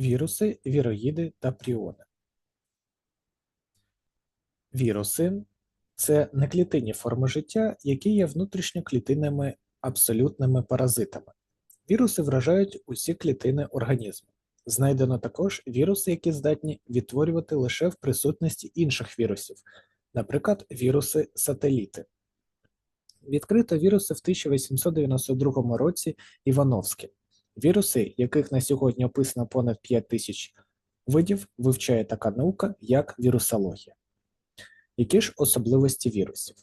Віруси, віроїди та пріони. Віруси це неклітинні форми життя, які є внутрішньоклітинними абсолютними паразитами. Віруси вражають усі клітини організму. Знайдено також віруси, які здатні відтворювати лише в присутності інших вірусів, наприклад, віруси-сателіти. Відкрито віруси в 1892 році Івановським. Віруси, яких на сьогодні описано понад 5 тисяч видів, вивчає така наука, як вірусологія. Які ж особливості вірусів?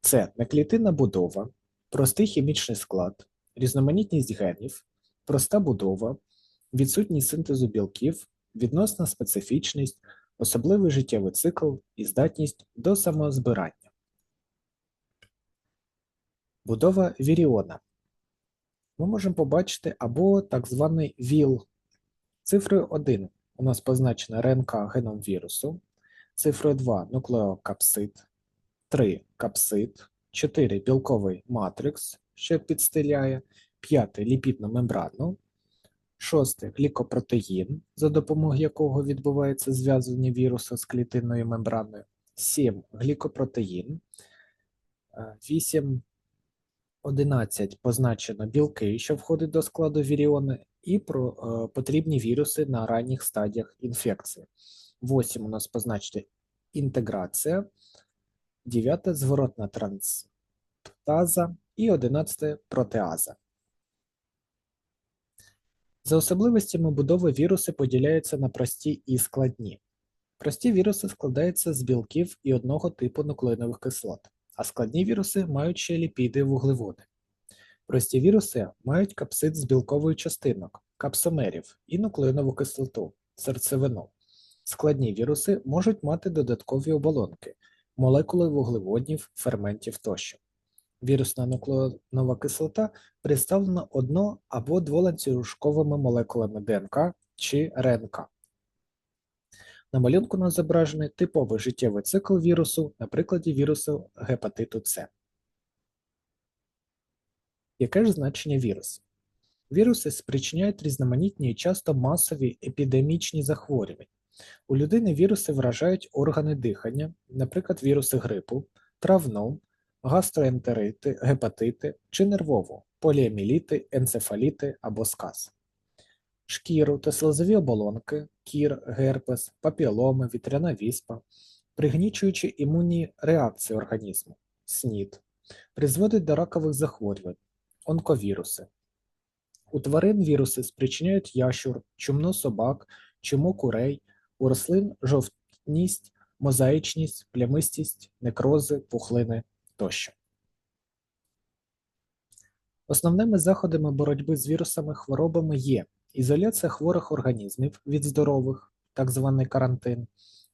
Це неклітинна будова, простий хімічний склад, різноманітність генів, проста будова, відсутність синтезу білків, відносна специфічність, особливий життєвий цикл і здатність до самозбирання. Будова віріона. Ми можемо побачити або так званий ВІЛ. Цифрою 1 у нас позначена РНК геном вірусу, цифрою 2 нуклеокапсид, 3 капсид, 4 білковий матрикс, що підстеляє, 5 ліпідну мембрану, 6 глікопротеїн, за допомогою якого відбувається зв'язування вірусу з клітинною мембраною, 7 глікопротеїн, 8 11 позначено білки, що входять до складу віріони, і про е, потрібні віруси на ранніх стадіях інфекції. 8 у нас позначена інтеграція, 9 зворотна трансптаза і 11 протеаза. За особливостями будови віруси поділяються на прості і складні. Прості віруси складаються з білків і одного типу нуклеинових кислот а складні віруси мають ще ліпіди вуглеводи. Прості віруси мають капсид з білкової частинок, капсомерів і нуклеинову кислоту, серцевину. Складні віруси можуть мати додаткові оболонки, молекули вуглеводнів, ферментів тощо. Вірусна нуклеинова кислота представлена одно- або дволанцюжковими молекулами ДНК чи РНК. На малюнку нас зображений типовий життєвий цикл вірусу на прикладі вірусу гепатиту С. Яке ж значення вірусу? Віруси спричиняють різноманітні і часто масові епідемічні захворювання. У людини віруси вражають органи дихання, наприклад, віруси грипу, травну, гастроентерити, гепатити чи нервову, поліеміліти, енцефаліти або сказ шкіру та слизові оболонки, кір, герпес, папіломи, вітряна віспа, пригнічуючи імунні реакції організму, СНІД, призводить до ракових захворювань, онковіруси. У тварин віруси спричиняють ящур, чумну собак, чуму курей, у рослин жовтність, мозаїчність, плямистість, некрози, пухлини тощо. Основними заходами боротьби з вірусами хворобами є ізоляція хворих організмів від здорових, так званий карантин,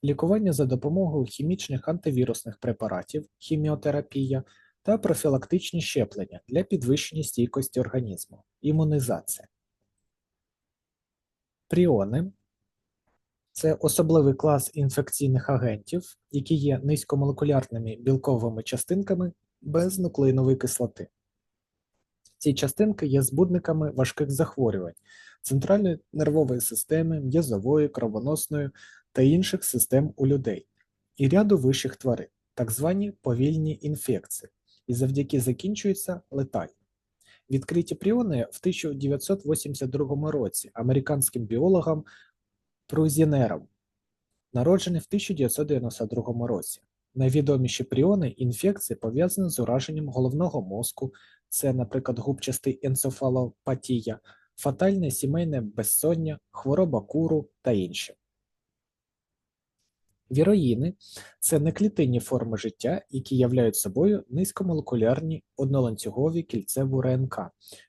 лікування за допомогою хімічних антивірусних препаратів, хіміотерапія та профілактичні щеплення для підвищення стійкості організму, імунізація. Пріони це особливий клас інфекційних агентів, які є низькомолекулярними білковими частинками без нуклеинової кислоти. Ці частинки є збудниками важких захворювань, центральної нервової системи, м'язової, кровоносної та інших систем у людей і ряду вищих тварин, так звані повільні інфекції, і завдяки закінчуються летально. Відкриті пріони в 1982 році американським біологом Прузінером, народжений в 1992 році. Найвідоміші пріони інфекції пов'язані з ураженням головного мозку, це, наприклад, губчастий енцефалопатія, фатальне сімейне безсоння, хвороба куру та інші. Віроїни це неклітинні форми життя, які являють собою низькомолекулярні одноланцюгові кільцеву РНК,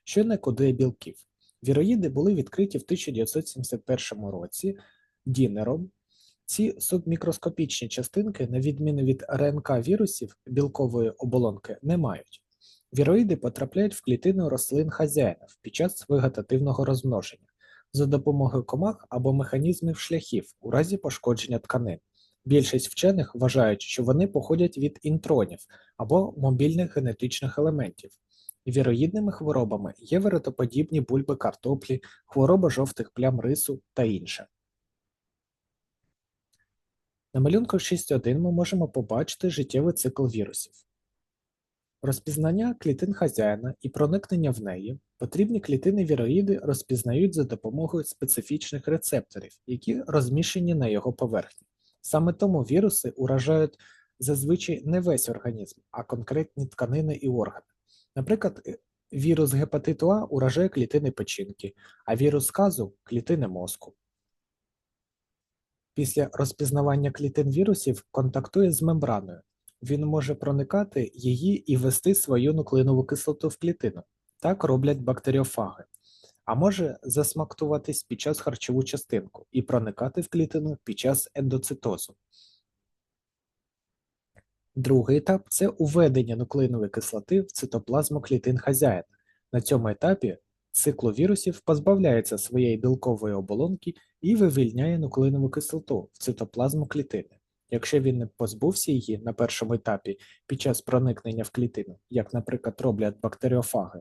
що не кодує білків. Віроїди були відкриті в 1971 році Дінером. Ці субмікроскопічні частинки, на відміну від РНК вірусів білкової оболонки, не мають. Віроїди потрапляють в клітину рослин хазяїнів під час вегетативного розмноження за допомогою комах або механізмів шляхів у разі пошкодження тканин. Більшість вчених вважають, що вони походять від інтронів або мобільних генетичних елементів, Віроїдними хворобами є виротоподібні бульби картоплі, хвороба жовтих плям рису та інше. На малюнку 6.1 ми можемо побачити життєвий цикл вірусів. Розпізнання клітин хазяїна і проникнення в неї потрібні клітини віроїди розпізнають за допомогою специфічних рецепторів, які розміщені на його поверхні. Саме тому віруси уражають зазвичай не весь організм, а конкретні тканини і органи. Наприклад, е, вірус гепатиту А уражає клітини печінки, а вірус сказу клітини мозку. Після розпізнавання клітин вірусів контактує з мембраною. Він може проникати її і вести свою нуклеинову кислоту в клітину. Так роблять бактеріофаги, а може засмактуватись під час харчову частинку і проникати в клітину під час ендоцитозу. Другий етап це уведення нуклеинової кислоти в цитоплазму клітин хазяїна. На цьому етапі циклу вірусів позбавляється своєї білкової оболонки і вивільняє нуклеинову кислоту в цитоплазму клітини. Якщо він не позбувся її на першому етапі під час проникнення в клітину, як, наприклад, роблять бактеріофаги.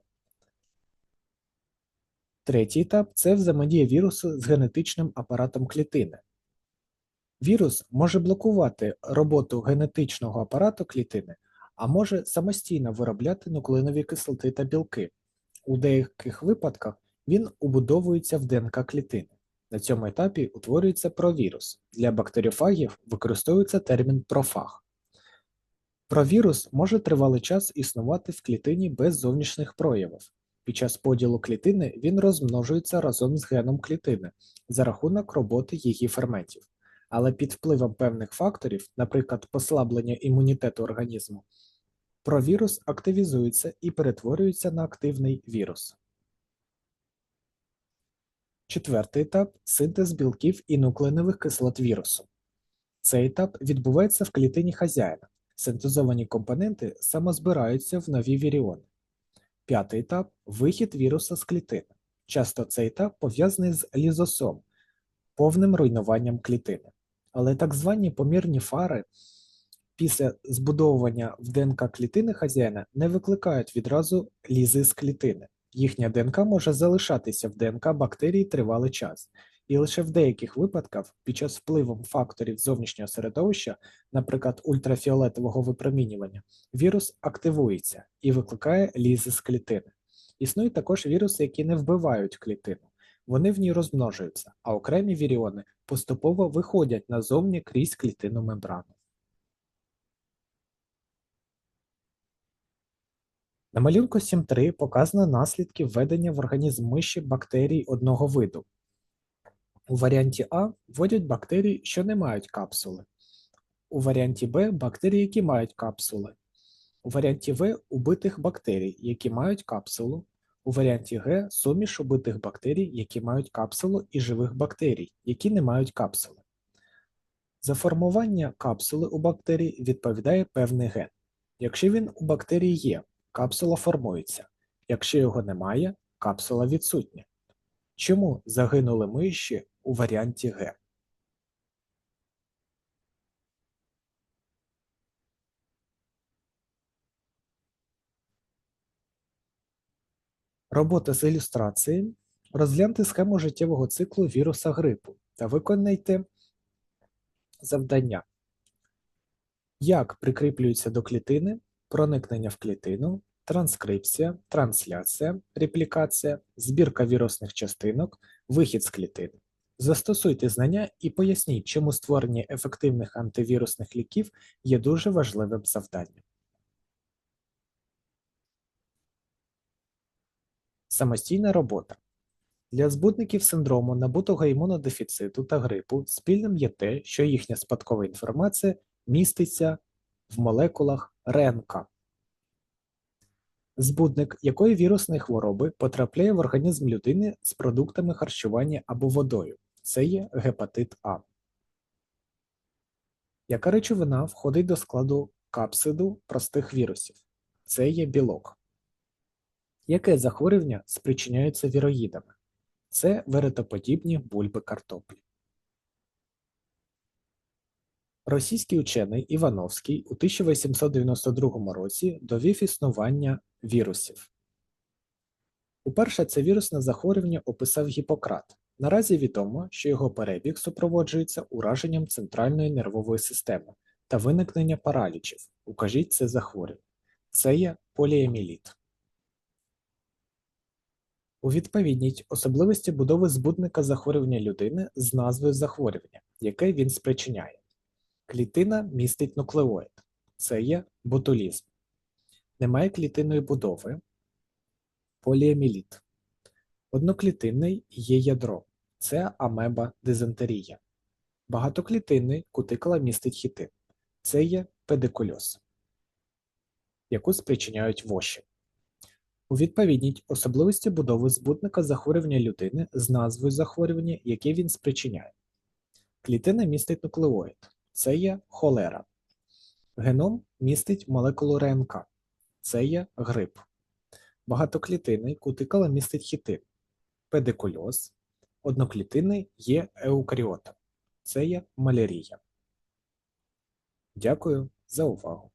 Третій етап це взаємодія вірусу з генетичним апаратом клітини. Вірус може блокувати роботу генетичного апарату клітини, а може самостійно виробляти нуклеинові кислоти та білки. У деяких випадках він убудовується в ДНК клітини. На цьому етапі утворюється провірус. Для бактеріофагів використовується термін профаг. Провірус може тривалий час існувати в клітині без зовнішніх проявів. Під час поділу клітини він розмножується разом з геном клітини за рахунок роботи її ферментів. Але під впливом певних факторів, наприклад, послаблення імунітету організму, провірус активізується і перетворюється на активний вірус. Четвертий етап синтез білків і нуклеинових кислот вірусу. Цей етап відбувається в клітині хазяїна. Синтезовані компоненти самозбираються в нові віріони. П'ятий етап вихід віруса з клітини. Часто цей етап пов'язаний з лізосом, повним руйнуванням клітини. Але так звані помірні фари після збудовування в ДНК клітини хазяїна не викликають відразу лізи з клітини. Їхня ДНК може залишатися в ДНК бактерій тривалий час, і лише в деяких випадках під час впливу факторів зовнішнього середовища, наприклад, ультрафіолетового випромінювання, вірус активується і викликає лізи з клітини. Існують також віруси, які не вбивають клітину, вони в ній розмножуються, а окремі віріони поступово виходять назовні крізь клітину мембрану. На малюнку 7.3 показано наслідки введення в організм миші бактерій одного виду. У варіанті А вводять бактерії, що не мають капсули. У варіанті Б бактерії, які мають капсули. У варіанті В убитих бактерій, які мають капсулу. У варіанті Г суміш убитих бактерій, які мають капсулу, і живих бактерій, які не мають капсули. За формування капсули у бактерій відповідає певний ген. Якщо він у бактерії є, капсула формується. Якщо його немає, капсула відсутня. Чому загинули миші у варіанті Г? Робота з ілюстрації. Розгляньте схему життєвого циклу віруса грипу та виконайте завдання. Як прикріплюються до клітини проникнення в клітину, транскрипція, трансляція, реплікація, збірка вірусних частинок, вихід з клітини. Застосуйте знання і поясніть, чому створення ефективних антивірусних ліків є дуже важливим завданням. Самостійна робота. Для збудників синдрому набутого імунодефіциту та грипу спільним є те, що їхня спадкова інформація міститься в молекулах РНК. Збудник якої вірусної хвороби потрапляє в організм людини з продуктами харчування або водою. Це є гепатит А. Яка речовина входить до складу капсиду простих вірусів? Це є білок. Яке захворювання спричиняється віроїдами? Це веретоподібні бульби картоплі. Російський учений Івановський у 1892 році довів існування вірусів. Уперше це вірусне захворювання описав Гіппократ. Наразі відомо, що його перебіг супроводжується ураженням центральної нервової системи та виникнення паралічів. Укажіть це захворювання. Це є поліеміліт. У відповідніть особливості будови збудника захворювання людини з назвою захворювання, яке він спричиняє. Клітина містить нуклеоїд. Це є ботулізм. Немає клітинної будови. Поліеміліт. Одноклітинний є ядро. Це амеба дизентерія. Багатоклітинний кутикула містить хітин. Це є педикульоз, яку спричиняють воші. У відповідніть особливості будови збутника захворювання людини з назвою захворювання, яке він спричиняє. Клітина містить нуклеоїд. Це є холера. Геном містить молекулу РНК. Це є грип. Багатоклітинний кутикала містить хітин. Педикульоз. Одноклітинний є еукаріота. Це є малярія. Дякую за увагу.